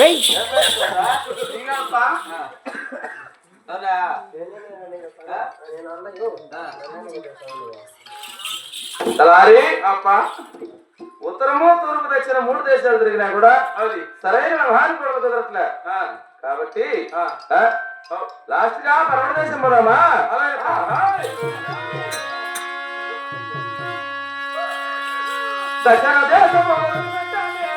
వెయ్ తలారి అప్ప ఉత్తరము తూర్పు దక్షిణ మూడు దేశాలు తిరిగినా కూడా అది సరైన వ్యవహారం కూడా కుదరట్లే కాబట్టి లాస్ట్ గా పరమ దేశం పోదామా దక్షిణ దేశము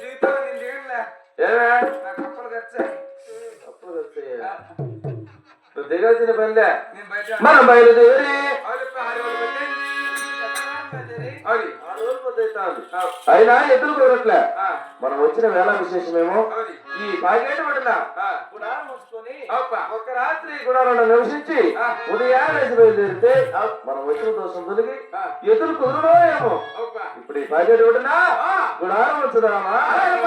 జీవితంలో నేను దిగలే నా కప్పలు ఖర్చాయి దిగాల్సిన పనిలే. మనం బయలుదేరి. అయినా ఎదురు కుదరట్లే మనం వచ్చిన వేళ విశేషమేమో ఈ పాకేట పడిన ఒక రాత్రి గుడారంలో నివసించి ఉదయాన్నే లేచి బయలుదేరితే మనం వచ్చిన దోషం తొలగి ఎదురు కుదురునో ఏమో ఇప్పుడు ఈ పాకేట పడినా గుడారం ఉంచుదామా? ఏయ్,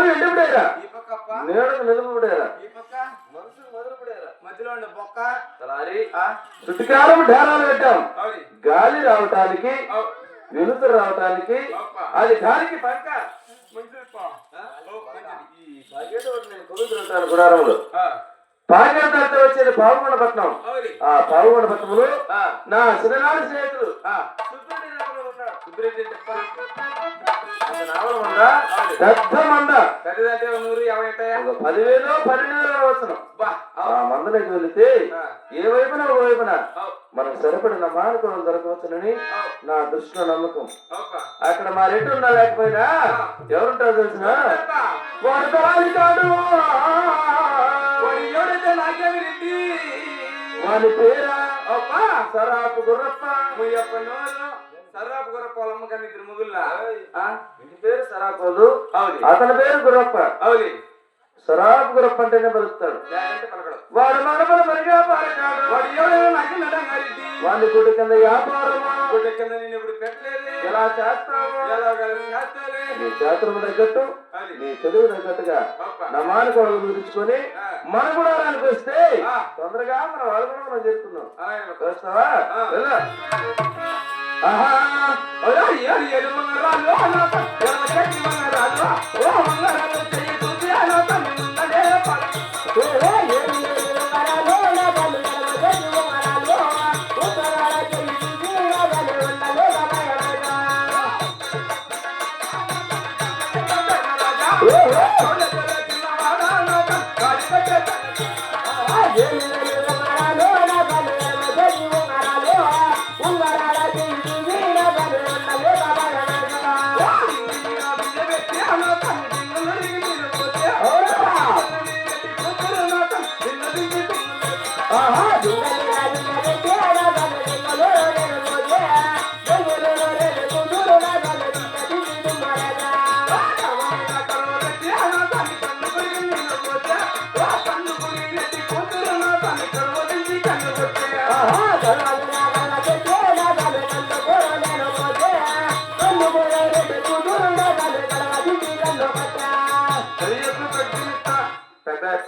నిలుపుపడేరా ఈ పక్క మనసుకు మొదలుపడేరా మధ్యలో ఉండే బొక్క. చుట్టుకారం ఢేరాలు పెట్టాం. గాలి రావటానికి వెలుతురు రావటానికి అది గాలికి పంక గుడారంలో ఆ? పాకెట్ తర్వాత వచ్చేది పావుకొండపట్నం అవులి ఆ పావుకొండపట్నంలో నా చిన్ననాడు స్నేహితుడు సుబ్బిరెడ్డి పెద్ద మంద పెద్దదంటే నూరు యాభై పదివేలు పన్నెండు వేలు వచ్చిన బా ఆ మందలోకి వెళితే. ఏ వైపున ఒక వైపున మనకు సరిపడిన మానుకోవడం దొరకవచ్చునని నా దృష్టిలో నమ్మకం. అక్కడ మా రెడ్డి ఉన్నా లేకపోయినా ఎవరుంటారో తెలిసిన వాడు పేరా? సరాపు గుర్రప్ప. ముయ్యప్ప నోరు. సర్రాపు గుర్ర పొలమ్మ కన్నా ఇద్దరు ముగుల్లా? ఇంటి పేరు అవులి అతని పేరు గుర్రప్ప అవులి సరాపు గుర్రప్ప అంటేనే పలుకుతాడు వాడు మనమల మరిగా పారకాడు వాడు ఎవడైనా నాకే వాని గుడి కింద వ్యాపారమా? గుడ్డ కింద నేను ఇప్పుడు పెట్టలేదు. ఎలా చేస్తావో? నీ చేతులకు తగ్గట్టు నీ తగ్గట్టుగా గురించుకొని. మన వస్తే ఆ. తొందరగా మన వాళ్ళు కూడా మనం ఆ. వెళ్ళు. ఆహా. ఓ ఉంగరాల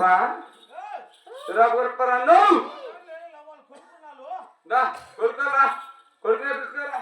పెద్దప్ప కొడుకురాను దా కొడుకోరా కొడుకునే పిలుచుకోరా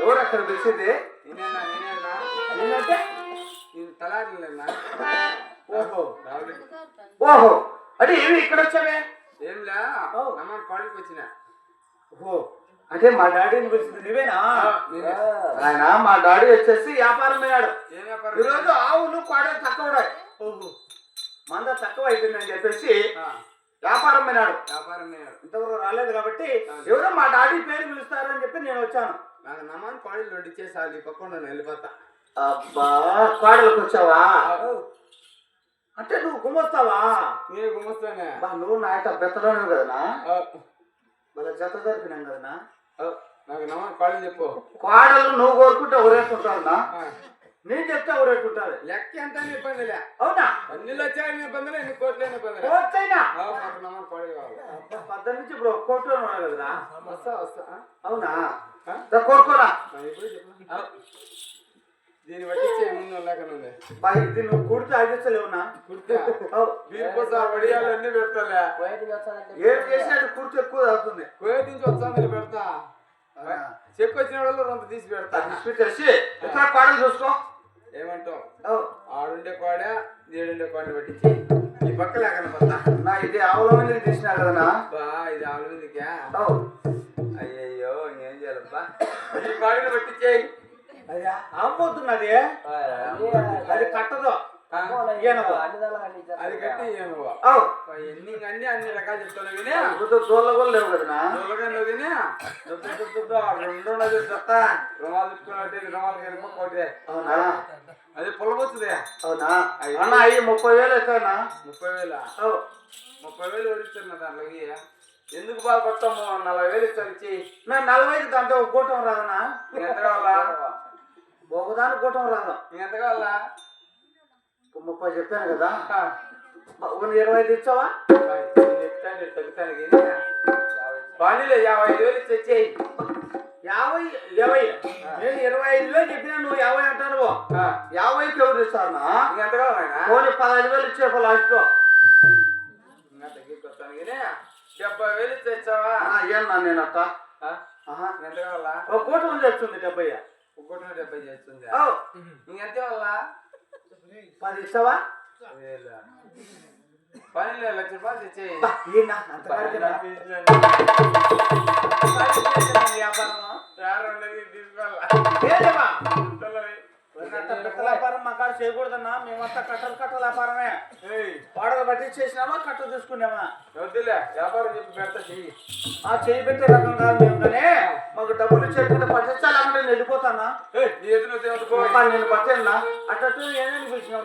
ఎవరు అక్కడ పిలిచింది? నేనేనా నేనేనా ఏంటంటే నేను తలాడలేనా ఓహో. ఓహో. అంటే ఏమి ఇక్కడ వచ్చావే? ఏంలా ఓ. నమ్మ కాలేజీకి వచ్చిన. ఓహో. అంటే మా డాడీని పిలిచింది నువ్వేనా. ఆయన మా డాడీ వచ్చేసి వ్యాపారం అయ్యాడు. ఏం వ్యాపారం ఈరోజు ఆవులు కోడలు తక్కువ ఉన్నాయి. మంద తక్కువ అయిపోయిందని చెప్పేసి వ్యాపారం అయినాడు వ్యాపారం నేను ఇంతవరకు రాలేదు కాబట్టి ఎవరో మా డాడీ పేరు పిలుస్తారని చెప్పి నేను వచ్చాను. నాకు నమ్మని కాలేజీలో వడ్డిచ్చేసాలి ఈ పక్కన వెళ్ళిపోతా. అబ్బా కోడలకు వచ్చావా? అంటే నువ్వు గుమ్మొస్తావా? నేను గుమ్మస్తానే. బా నువ్వు నా యొక్క బెత్తలోనే కదనా? వాళ్ళ జత జరిపినాం కదనా? నాకు నమ్మని కాలేజ్ చెప్పు. కోడలు నువ్వు కోరుకుంటే ఎవరేసుకుంటావునా ఆ, నేను చెప్తే ఎవరేసుకుంటారు లెక్క ఎంత నీ ఇబ్బందిలే అవునా? అన్నిలో వచ్చాయి నీ ఇబ్బందులే ఎన్ని కోట్లు నమ్మని కాలేజ్ కావాలి పద్దెనిమిది నుంచి ఇప్పుడు ఒక కోట్లో ఉన్నాడు కదరా? వస్తా వస్తా? అవునా? కోరుకోరా. దీన్ని పట్టించే ముందు లేకనుంది బా ఇది నువ్వు కూడితే దీనికోసం వడియాలు అన్ని పెడతాలే. ఏం చేసినా అది కూర్చో ఎక్కువ అవుతుంది. కోయట్ నుంచి వచ్చాను పెడతా. చెక్కు వచ్చిన వాళ్ళు రొంత తీసి పెడతా. ఇట్లా కోడలు చూసుకో. కోడని పట్టించి ఈ పక్క లేకన పడతా నా ఇది ఆవుల మందికి తీసినా కదనా బా ఇది ఆవుల మీదకా ఓ, అయ్యయ్యో ఇంకేం చేయాలబ్బా? ఈ కోడిని పట్టించేయి అయ్యా, అమ్మొద్దున్నది అది కట్టదు. అది కట్టి ఎన్ని అన్ని అన్ని రకాలు చెప్తాను వినే. దూరలు కూడా లేవు కదనా దొరగా నువ్వు వినే రెండు ఉన్నది చెత్త రుమాలు తిప్పుకున్నట్టు రుమాలు కనుక కోటి అవునా? అది పొలవచ్చుదే అవునా? అన్న అయ్యి ముప్పై వేలు అవుతానా ముప్పై వేల? ముప్పై వేలు ఓడిస్తున్నా దాంట్లోకి ఎందుకు బాగా కొట్టము నలభై వేలు ఇస్తారు ఇచ్చి నా నలభైకి దాంట్లో ఒక కూటం రాదనా నీకు ఎంత కావాలా? ఒకదాని కూటం రాదు. ఎంత కావాలా? ముప్పై చెప్పాను కదా. ఇరవై ఐదు ఇచ్చావా? చెప్తాను తగ్గుతాను కానీ యాభై ఐదు వేలు ఇచ్చి వచ్చేయి యాభై ఇరవై నేను ఇరవై ఐదు వేలు చెప్పినా నువ్వు యాభై అంటాను యాభైకి ఎవరు ఇస్తారనా నీకు ఎంత పోనీ పదహైదు వేలు ఇచ్చే లాస్ట్లో. డెబ్బై వేలు వచ్చావా ఏమన్నా నేను. నీకు ఎంత కావాలా? ఒక కూటం డెబ్బై. ఒక్కొక్కటి డెబ్బై చేస్తుంది. ఓ, నీకు ఎంత కావాలా? పది ఇస్తావా? లేదు లక్ష రూపాయలు తెచ్చేయి. ఈయన అంత కాడికేనా? వ్యాపారమా? ఏలేవా? పెద్ద వ్యాపారం మా కాడ చేయకూడదన్నా మేమంతా కట్టలు కట్టల వ్యాపారమే వాడలు బట్టి చేసినామా కట్ట తీసుకున్నామా వద్దులే వ్యాపారం చెప్పి పెడతా చెయ్యి ఆ చేయి పెట్టే రకం కాదు మేము కానీ మాకు డబ్బులు ఇచ్చేటప్పుడు పట్టించాలంటే నేను వెళ్ళిపోతానా నేను పట్టేనా అట్టట్టు ఏమేమి పిలిచినావు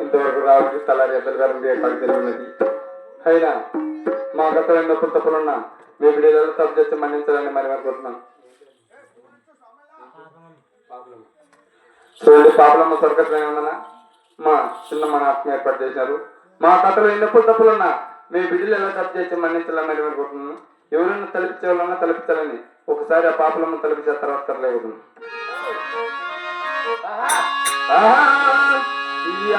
ఇంతవరకు రావచ్చు తలారి ఎద్దరు గారు తెలియనది అయినా మా గతమైన పుట్టపులున్న వేపిడీలలో తప్పు సబ్జెక్ట్ మన్నించాలని మరి అనుకుంటున్నాం చూడండి పాపలమ్మ సొరకట్లే ఉన్నానా మా చిన్న మన ఆత్మ ఏర్పాటు చేశారు మా కథలో ఎన్నప్పుడు తప్పులున్నా మీ బిడ్డలు ఎలా తప్పు చేసి మన్నించాలని అనుకుంటున్నాను ఎవరైనా తలపించేవాళ్ళన్నా తలపించాలని. ఒకసారి ఆ పాపలమ్మ తలపించే తర్వాత తరలేదు ఈ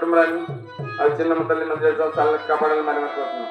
కుటుంబాన్ని అవి చిన్నమ్మ తల్లి మంది చల్లని కాపాడాలని మరి కోరుతున్నాం